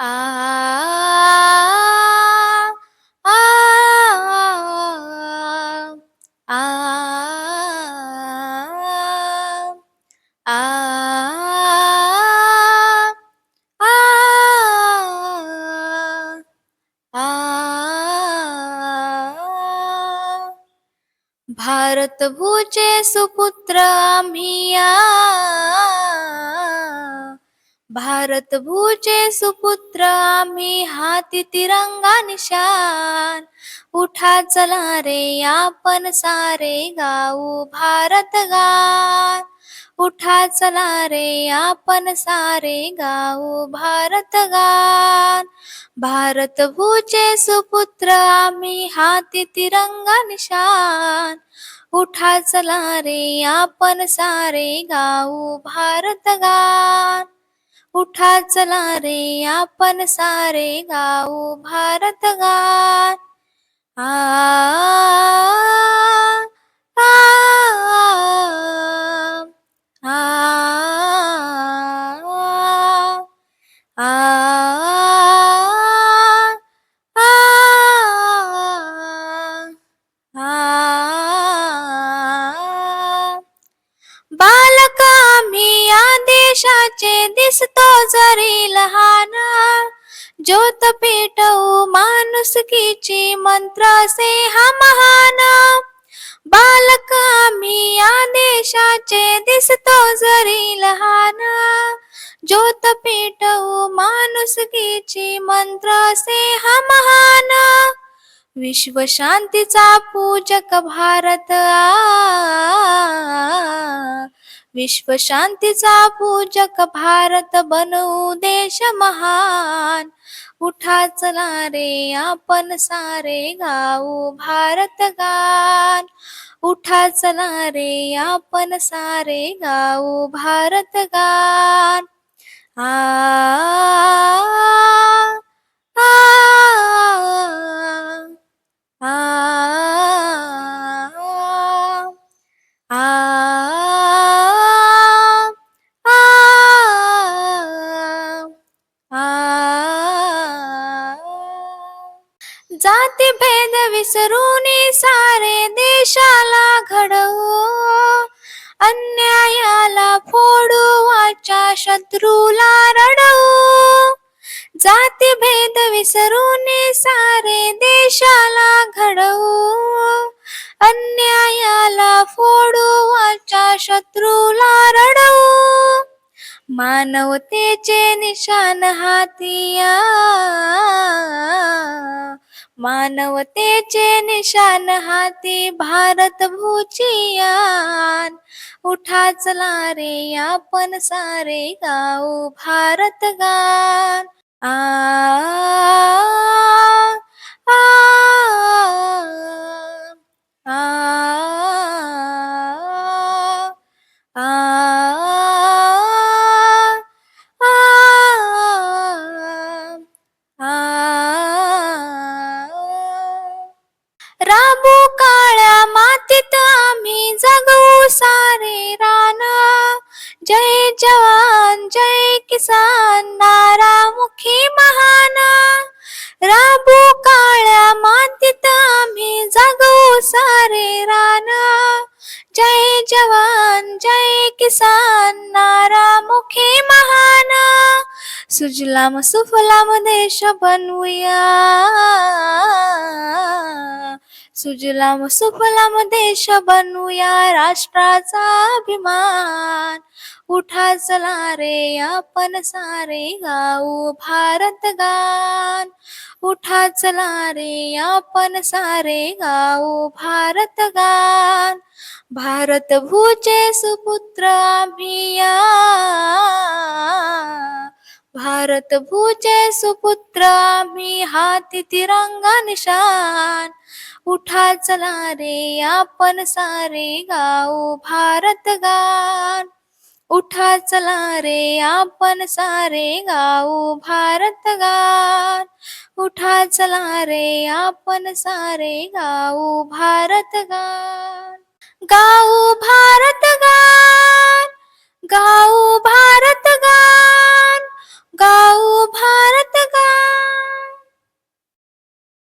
आ आ आ आ भारत भूचे सुपुत्र आम्ही या भारत भूचे सुपुत्र आम्ही हाती तिरंगा निशान. उठा चला रे आपण सारे गाऊ भारत गान. उठा चला रे आपण सारे गाऊ भारत गान. भारत भूचे सुपुत्र आम्ही हाती तिरंगा निशान. उठा चला रे आपण सारे गाऊ भारत गान. उठा चला रे आपण सारे गाऊ भारत गान. आ आ देशाचे दिसतो जरी लहान. ज्योत पेटवू माणुसकीची मंत्र से हा महान. बालक आम्ही या देशाचे दिसतो जरी लहान. ज्योत पेटवू माणुसकीची मंत्र से हा महान. विश्व शांतीचा पूजक भारत आ. विश्वशांतीचा पूजक भारत बनवू देश महान. उठा चला रे आपण सारे गाऊ भारत गान. उठा चला रे आपण सारे गाऊ भारत गान. आ जाती भेद विसरून सारे देशाला घडवू. अन्यायाला फोडू वाचा शत्रूला रडवू. जाती भेद विसरून सारे देशाला घडवू. अन्यायाला फोडू वाचा शत्रूला रडवू. मानवतेचे निशान हातिया मानवतेचे निशान हाती भारत भूचियान उठा चला रे आपण सारे गाऊ भारत गान आ आ आ जय मुखी महान. राबू काळ्या मातीत आम्ही जागू सारे रान. जय जवान जय किसान नारा मुखी महान. सुजलाम सुफलाम देश बनवूया. सुजलाम सुफलाम देश बनूया राष्ट्राचा अभिमान. उठा चला रे आपण सारे गाऊ भारत गान. उठा चला रे आपण सारे गाऊ भारत गान. भारत भूचे सुपुत्र आम्ही भारत भूचे सुपुत्र आम्ही हाती तिरंगा निशान. उठा चला रे आपण सारे गाऊ भारत गान? उठा चला रे आपण सारे गाऊ भारत गान? उठा चला रे आपण सारे गाऊ भारत गान गाऊ भारत गाऊ भारत गान? गाऊ भारत